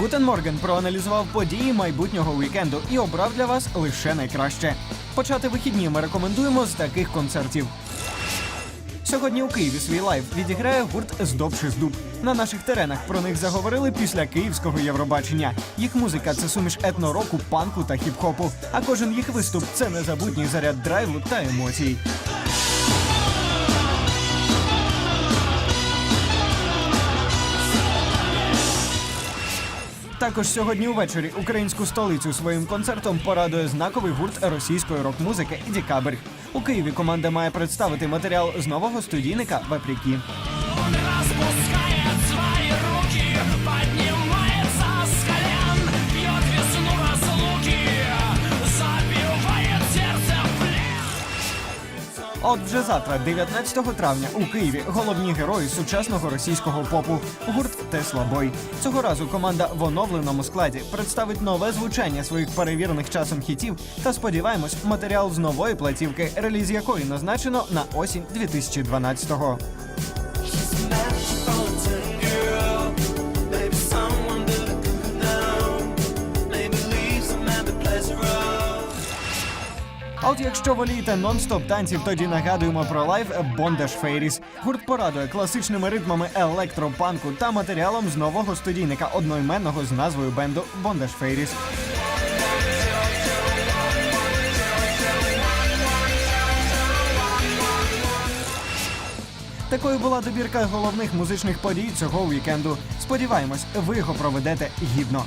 Гутен Морген проаналізував події майбутнього вікенду і обрав для вас лише найкраще. Почати вихідні ми рекомендуємо з таких концертів. Сьогодні у Києві свій лайв відіграє гурт «Здоб чи здуб». На наших теренах про них заговорили після київського Євробачення. Їх музика це суміш етнороку, панку та хіп-хопу. А кожен їх виступ це незабутній заряд драйву та емоцій. Також сьогодні увечері українську столицю своїм концертом порадує знаковий гурт російської рок-музики Дікабрь. У Києві команда має представити матеріал з нового студійника Вепріки. От вже завтра, 19 травня, у Києві головні герої сучасного російського попу гурт Тесла Бой. Цього разу команда в оновленому складі представить нове звучання своїх перевірених часом хітів та сподіваємось, матеріал з нової платівки, реліз якої назначено на осінь 2012-го. А от якщо волієте нон-стоп танців, тоді нагадуємо про лайв Бондаш Фейріс. Гурт порадує класичними ритмами електропанку та матеріалом з нового студійника одноіменного з назвою бенду Бондаш Фейріс. Такою була добірка головних музичних подій цього вікенду. Сподіваємось, ви його проведете гідно.